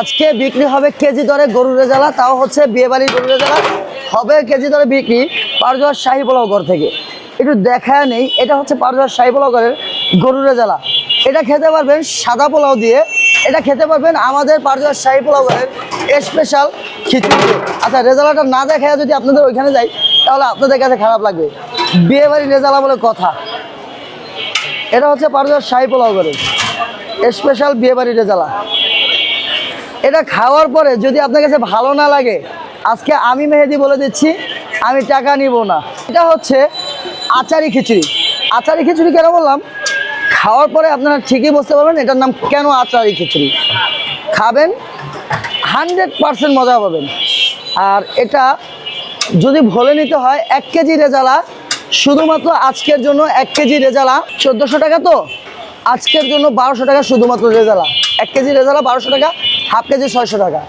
আজকে বিক্রি হবে কেজি দরে গরুর রেজালা, তাও হচ্ছে বিয়েবাড়ির গরুর রেজালা। হবে কেজি দরে বিক্রি পারজোয়ার শাহী ঘর থেকে। একটু দেখা নেই, এটা হচ্ছে পারজোয়ার শাহী ঘরের গরুর রেজালা। এটা খেতে পারবেন সাদা পোলাও দিয়ে, এটা খেতে পারবেন আমাদের পারজোয়ার শাহী পোলাও ঘরের স্পেশাল খিচুড়ি আচ্ছা রেজালাটা না দেখায় যদি আপনাদের ওইখানে যাই, তাহলে আপনাদের কাছে খারাপ লাগবে। বিয়েবাড়ির রেজালা বলে কথা। এটা হচ্ছে পারজোয়ার শাহী পোলাও ঘরের স্পেশাল বিয়েবাড়ির রেজালা। এটা খাওয়ার পরে যদি আপনার কাছে ভালো না লাগে, আজকে আমি মেহেদি বলে দিচ্ছি, আমি টাকা নিব না। এটা হচ্ছে আচারি খিচুড়ি। আচারি খিচুড়ি কেন বললাম? খাওয়ার পরে আপনারা ঠিকই বুঝতে পারবেন এটার নাম কেন আচারি খিচুড়ি। খাবেন, হান্ড্রেড পারসেন্ট মজা পাবেন। আর এটা যদি ভোলে নিতে হয়, এক কেজি রেজালা, শুধুমাত্র আজকের জন্য এক কেজি রেজালা, চোদ্দোশো টাকা তো? আজকের জন্য বারোশো টাকা শুধুমাত্র রেজালা। এক কেজি রেজালা, বারোশো টাকা হাফ কেজি ছয়শো টাকা।